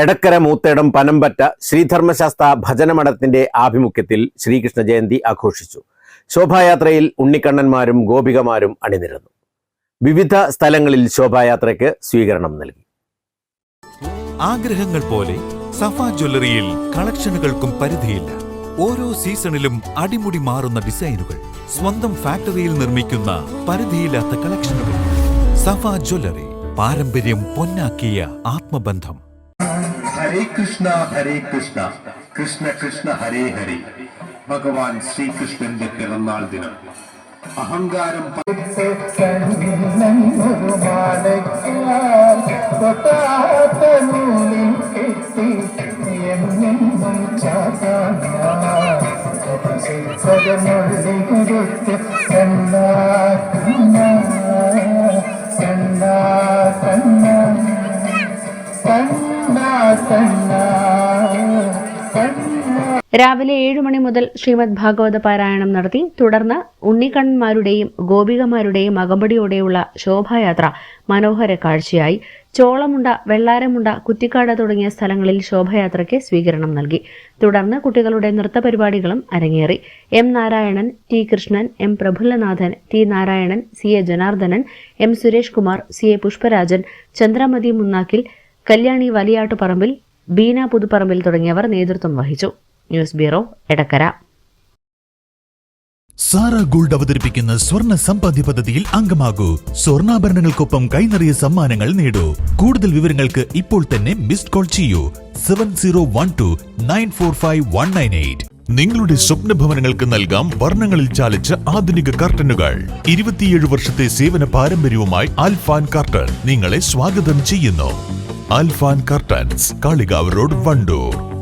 എടക്കര മൂത്തേടം പനമ്പറ്റ ശ്രീധർമ്മശാസ്ത്ര ഭജനമഠത്തിന്റെ ആഭിമുഖ്യത്തിൽ ശ്രീകൃഷ്ണ ജയന്തി ആഘോഷിച്ചു. ശോഭായാത്രയിൽ ഉണ്ണിക്കണ്ണന്മാരും ഗോപികമാരും അണിനിരന്നു. വിവിധ സ്ഥലങ്ങളിൽ ശോഭായാത്രയ്ക്ക് സ്വീകരണം നൽകി. ആഗ്രഹങ്ങൾ പോലെ സഫ ജ്വല്ലറിയിൽ കളക്ഷനുകൾക്കും പരിധിയില്ല. ഓരോ സീസണിലും അടിമുടി മാറുന്ന ഡിസൈനുകൾ സ്വന്തം ഫാക്ടറിയിൽ നിർമ്മിക്കുന്ന പരിധിയില്ലാത്ത കളക്ഷനുകൾ. സഫ ജ്വല്ലറി പാരമ്പര്യം പൊന്നാക്കിയ ആത്മബന്ധം. ഹരേ കൃഷ്ണ ഹരേ കൃഷ്ണ കൃഷ്ണ കൃഷ്ണ ഹരേ ഹരേ ഭഗവാൻ ശ്രീകൃഷ്ണന്റെ പിറന്നാൾ ദിനം അഹങ്കാരം പ- രാവിലെ ഏഴു മണി മുതൽ ശ്രീമദ് ഭാഗവത പാരായണം നടത്തി തുടർന്ന് ഉണ്ണിക്കണ്ണന്മാരുടെയും ഗോപികമാരുടെയും അകമ്പടിയോടെയുള്ള ശോഭായാത്ര മനോഹര കാഴ്ചയായി. ചോളമുണ്ട വെള്ളാരമുണ്ട കുറ്റിക്കാട് തുടങ്ങിയ സ്ഥലങ്ങളിൽ ശോഭയാത്രയ്ക്ക് സ്വീകരണം നൽകി. തുടർന്ന് കുട്ടികളുടെ നൃത്തപരിപാടികളും അരങ്ങേറി. M Narayanan T Krishnan M Prafullanathan T Narayanan C A Janardhanan M Suresh Kumar C A Pushparajan Chandramathi മുന്നാക്കിൽ Kalyani വലിയാട്ടുപറമ്പിൽ ബീന പുതുപ്പറമ്പിൽ തുടങ്ങിയവർ നേതൃത്വം വഹിച്ചു. News bureau Edakkara. Sara gold അവതരിപ്പിക്കുന്ന സ്വർണ സമ്പാദ്യ പദ്ധതിയിൽ അംഗമാകൂ. സ്വർണാഭരണങ്ങൾക്കൊപ്പം കൈനിറിയ സമ്മാനങ്ങൾ നേടൂ. കൂടുതൽ വിവരങ്ങൾക്ക് ഇപ്പോൾ തന്നെ മിസ്ഡ് കോൾ ചെയ്യൂ. Seven zero one two nine four five one nine eight. നിങ്ങളുടെ സ്വപ്ന ഭവനങ്ങൾക്ക് നൽകാം വർണങ്ങളിൽ ചാലിച്ച ആധുനിക കർട്ടനുകൾ. ഇരുപത്തിയേഴ് വർഷത്തെ സേവന പാരമ്പര്യവുമായി അൽഫാൻ കർട്ടൻ നിങ്ങളെ സ്വാഗതം ചെയ്യുന്നു. Alfan curtains Kalikavu road Wandoor.